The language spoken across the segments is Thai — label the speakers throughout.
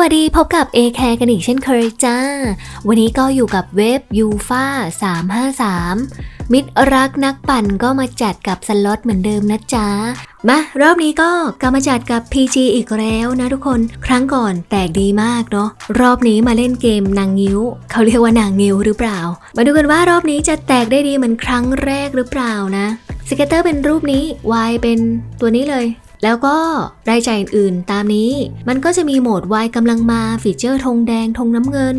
Speaker 1: วัสดีพบกับ a c a r e กันอีกเช่นเคยจ้า วันนี้ก็อยู่กับเว็บยูฟา353 มิตรรักนักปั่นก็มาจัดกับสล็อตเหมือนเดิมนะจ๊ะมารอบนี้ก็กลับมาจัดกับ PG อีกแล้วนะทุกคน ครั้งก่อนแตกดีมากเนาะ รอบนี้มาเล่นเกมนางงิ้ว เขาเรียกว่านางงิ้วหรือเปล่า มาดูกันว่ารอบนี้จะแตกได้ดีเหมือนครั้งแรกหรือเปล่านะสเก็ตเตอร์เป็นรูปนี้ Y เป็นตัวนี้เลย แล้วก็รายจ่ายอื่นๆตามนี้ มันก็จะมีโหมด Y กำลังมาฟีเจอร์ธงแดงธงน้ำเงิน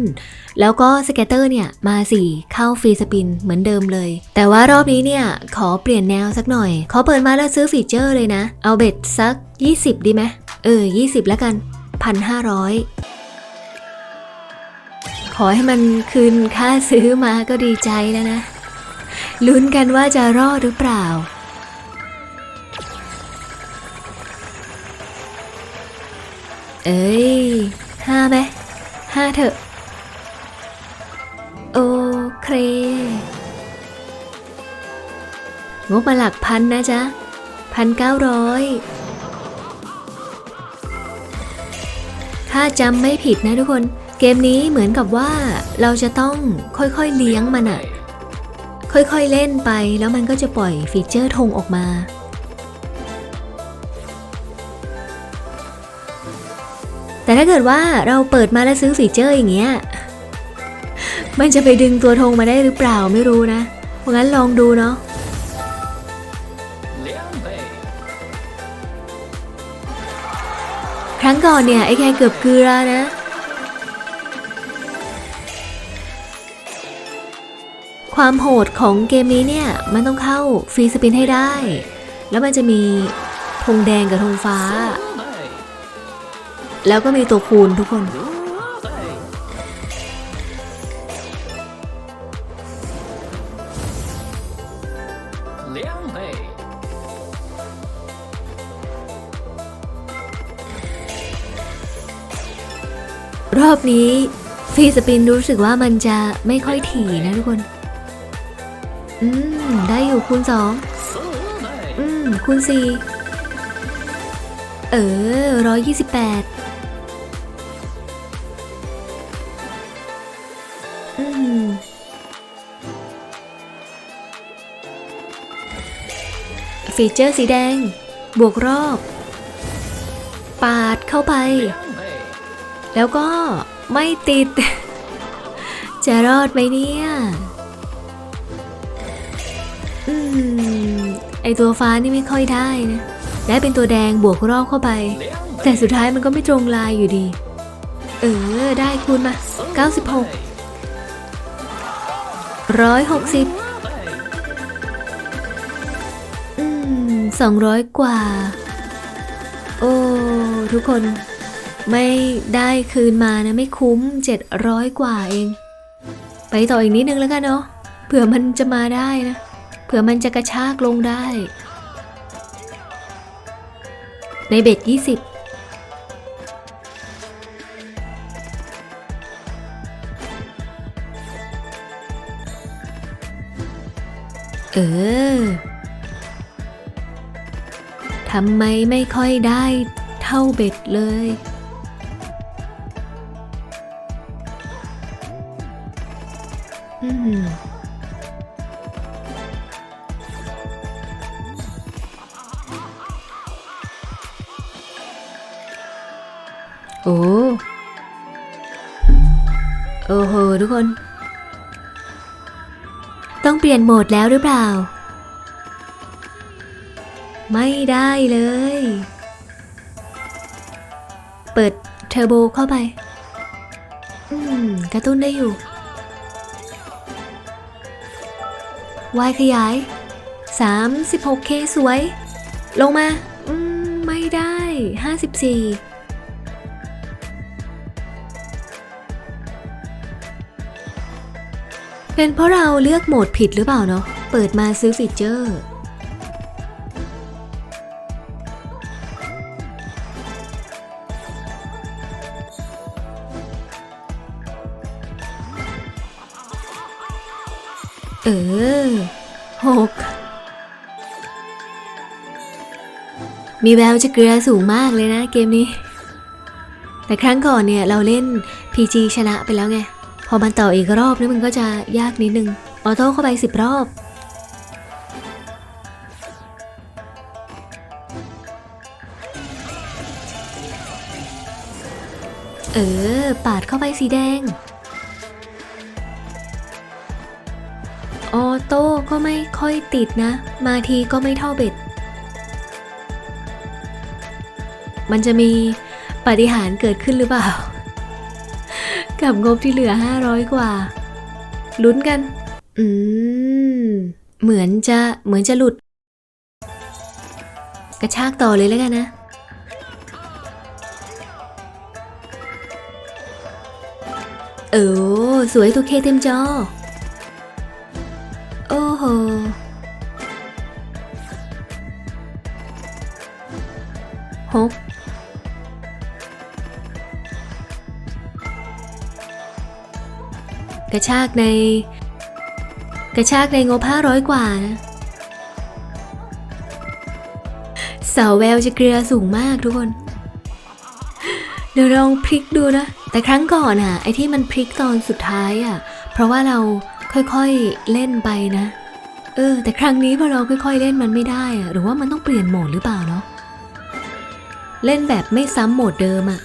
Speaker 1: แล้วก็สเกตเตอร์เนี่ย มา 4 เข้าฟรีสปินเหมือนเดิมเลย แต่ว่ารอบนี้เนี่ย ขอเปลี่ยนแนวสักหน่อย ขอเปิดมาแล้วซื้อฟีเจอร์เลยนะ เอาเบ็ดสัก 20 ดีไหมเออ 20 แล้วกัน 1,500ขอให้มันคืนค่าซื้อมาก็ดีใจแล้วนะ ลุ้นกันว่าจะรอดหรือเปล่า เอ้ยห้าไหมห้าเถอะ โอเคงบมาหลักพันนะจ๊ะพันเก้าร้อยถ้าจำไม่ผิดนะทุกคน เกมนี้เหมือนกับว่าเราจะต้องค่อยๆเลี้ยงมันอะค่อยๆเล่นไปแล้วมันก็จะปล่อยฟีเจอร์ธงออกมา แต่ถ้าเกิดว่าเราเปิดมาแล้วซื้อฟีเจอร์อย่างเงี้ย มันจะไปดึงตัวธงมาได้หรือเปล่าไม่รู้นะ เพราะงั้นลองดูเนาะครั้งก่อนเนี่ย ไอ้แค่เกือบเกลือนะ ความโหดของเกมนี้เนี่ย มันต้องเข้าฟรีสปินให้ได้ แล้วมันจะมีธงแดงกับธงฟ้า แล้วก็มีตัวคูณทุกคน รอบนี้ฟีสปินรู้สึกว่ามันจะไม่ค่อยถี่นะทุกคน อืม ได้อยู่คูณสองอืมคูณสี่เออร้อยยี่สิบแปด ฟีเจอร์สีแดง บวกรอบ ปาดเข้าไป แล้วก็ไม่ติด จะรอดไหมเนี่ย อืม ไอตัวฟ้านี่ไม่ค่อยได้นะ ได้เป็นตัวแดงบวกรอบเข้าไป แต่สุดท้ายมันก็ไม่ตรงลายอยู่ดี เออ ได้คุณมา 96 ร้อยหกสิบ，อืมสองร้อยกว่า โอ้ ทุกคน ไม่ได้คืนมานะ ไม่คุ้มเจ็ดร้อยกว่าเอง ไปต่ออีกนิดนึงแล้วกันเนาะเผื่อมันจะมาได้นะ เผื่อมันจะกระชากลงได้ ในเบ็ดยี่สิบ เออ ทำไมไม่ค่อยได้เท่าเบ็ดเลย อืมโอ้ โอ้โห ทุกคน ต้องเปลี่ยนโหมดแล้วหรือเปล่า ไม่ได้เลย เปิดเทอร์โบเข้าไป อืม กระตุ้นได้อยู่วายขยาย 36K สวย ลงมา อืม ไม่ได้ 54 เป็นเพราะเราเลือกโหมดผิดหรือเปล่าเนาะ เปิดมาซื้อฟีเจอร์ เออหกมีแววจะเกลือสูงมากเลยนะเกมนี้ แต่ครั้งก่อนเนี่ยเราเล่น PG ชนะไปแล้วไง พอมันต่ออีกรอบนี่มันก็จะยากนิดนึง ออโต้เข้าไป10รอบเออ ปาดเข้าไปสีแดง ออโต้ก็ไม่ค่อยติดนะ มาทีก็ไม่เท่าเบ็ด มันจะมีปาฏิหาริย์เกิดขึ้นหรือเปล่า กับงบที่เหลือ 500 กว่า ลุ้นกัน อืม เหมือนจะเหมือนจะหลุด กระชากต่อเลยแล้วกันนะ เออสวยตัวเคเต็มจอ โอ้โหหก ระชากใน กระชากในงบ500กว่านะเสาแววจะเกลือสูงมากทุกคน เดี๋ยวลองพลิกดูนะ แต่ครั้งก่อนอะไอที่มันพลิกตอนสุดท้ายอะเพราะว่าเราค่อยๆเล่นไปนะ เออ แต่ครั้งนี้พอเราค่อยๆเล่นมันไม่ได้อะหรือว่ามันต้องเปลี่ยนโหมดหรือเปล่าเนาะเล่นแบบไม่ซ้ำโหมดเดิมอะ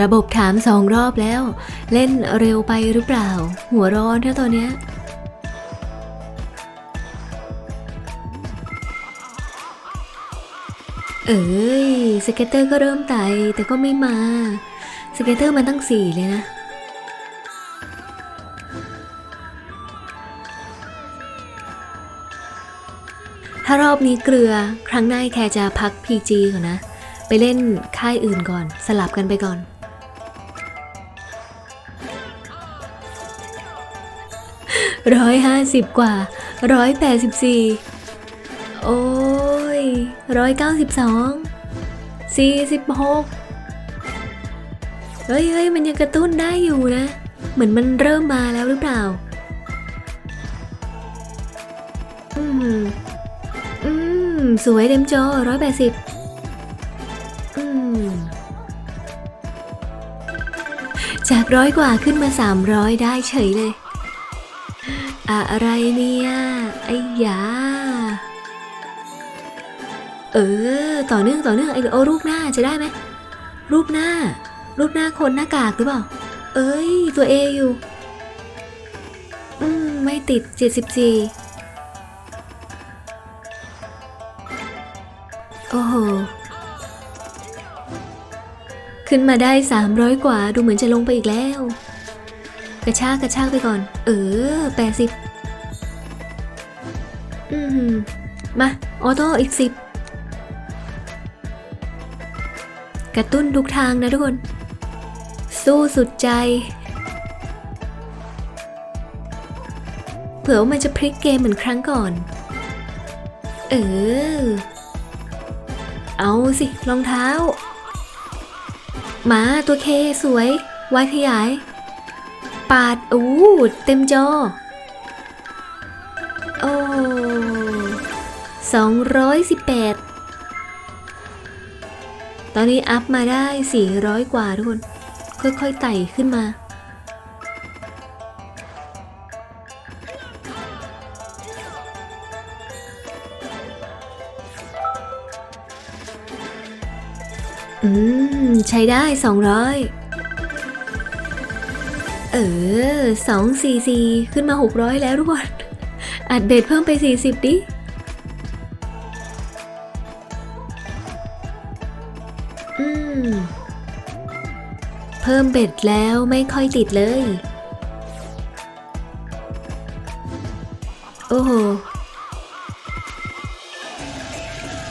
Speaker 1: ระบบถามสองรอบแล้ว เล่นเร็วไปหรือเปล่า หัวร้อนถ้าตอนเนี้ยเอ้ยสเก็ตเตอร์ก็เริ่มไต่แต่ก็ไม่มา สเก็ตเตอร์มันตั้งสี่เลยนะ ถ้ารอบนี้เกลือครั้งหน้าแคร์จะพัก PG ก่อนนะ ไปเล่นค่ายอื่นก่อน สลับกันไปก่อน ร้อยห้าสิบกว่าร้อยแปดสิบสี่โอ้ยร้อยเก้าสิบสองสี่สิบหกเฮ้ยเฮ้ยมันยังกระตุ้นได้อยู่นะ เหมือนมันเริ่มมาแล้วหรือเปล่า อืม อืม สวยเต็มจอร้อยแปดสิบอืม จากร้อยกว่าขึ้นมาสามร้อยได้เฉยเลย อะไรเนี่ยไอ้ยา เออ ต่อเนื่องต่อเนื่องไอ้โอรูปหน้าจะได้ไหม รูปหน้า รูปหน้าคนหน้ากากหรือเปล่า เอ้ย ตัวเออยู่ อืม ไม่ติดเจ็ดสิบสี่โอ้โห ขึ้นมาได้ 300 กว่า ดูเหมือนจะลงไปอีกแล้ว กระชากกระชากไปก่อน เออ80อืมมา ออโต้อีก10กระตุ้นทุกทางนะทุกคน สู้สุดใจ เผื่อว่ามันจะพลิกเกมเหมือนครั้งก่อน เออ เอาสิรองเท้าหมาตัวเคสวยวายขยาย ปาดอู้เต็มจอ โอ้สองร้อยสิบแปดตอนนี้อัพมาได้สี่ร้อยกว่าทุกคน ค่อยๆไต่ขึ้นมาอืม ใช้ได้สองร้อย เออสองสี่สี่ขึ้นมาหกร้อยแล้วทุกคนอัดเบ็ดเพิ่มไปสี่สิบดิอืม เพิ่มเบ็ดแล้วไม่ค่อยติดเลย โอ้โห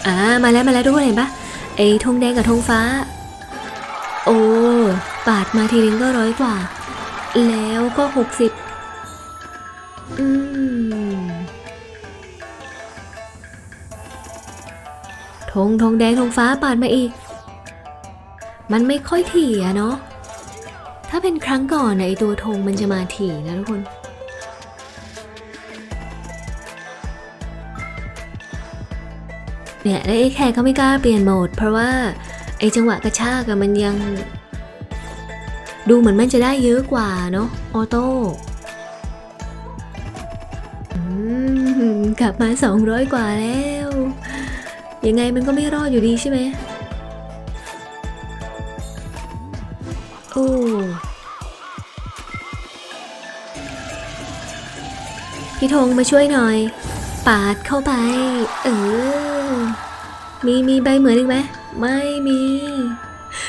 Speaker 1: อ่ามาแล้วมาแล้วทุกคนเห็นปะไอ้ธงแดงกับธงฟ้า โอ้ปาดมาทีนึงก็ร้อยกว่า แล้วก็หกสิบอืมธงธงแดงธงฟ้าปาดมาอีก มันไม่ค่อยถี่อะเนาะ ถ้าเป็นครั้งก่อนนะไอตัวธงมันจะมาถี่นะทุกคนเนี่ยแล้วไอ้แคร์ก็ไม่กล้าเปลี่ยนโหมด เพราะว่าไอ้จังหวะกระชากอะมันยัง ดูเหมือนมันจะได้เยอะกว่าเนาะออโต้อืมกลับมา 200 กว่าแล้ว ยังไงมันก็ไม่รอดอยู่ดีใช่ไหมโอ้พี่ธงมาช่วยหน่อย ปาดเข้าไป เออ มีมีใบเหมือนอีกไหม ไม่มี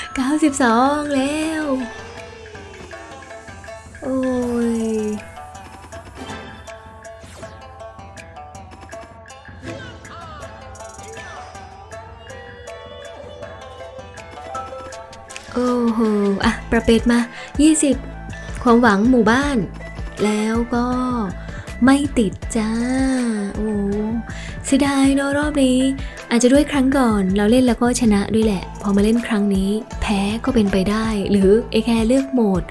Speaker 1: 92 แล้ว โอ้ย โอ้โห อะ ประเป็ดมา 20 ความหวังหมู่บ้าน แล้วก็ไม่ติดจ้า โอ้เสียดายเนอะรอบนี้ อาจจะด้วยครั้งก่อน เราเล่นแล้วก็ชนะด้วยแหละ พอมาเล่นครั้งนี้ แพ้ก็เป็นไปได้ หรือเอแคร์เลือกโหมด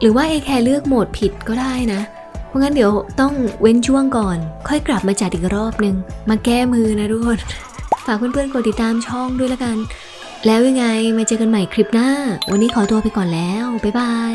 Speaker 1: หรือว่าเอแคร์เลือกโหมดผิดก็ได้นะ เพราะงั้นเดี๋ยวต้องเว้นช่วงก่อน ค่อยกลับมาจัดอีกรอบนึง มาแก้มือนะทุกคน ฝากเพื่อนๆกดติดตามช่องด้วยละกัน แล้วยังไงมาเจอกันใหม่คลิปหน้า วันนี้ขอตัวไปก่อนแล้ว บ๊ายบาย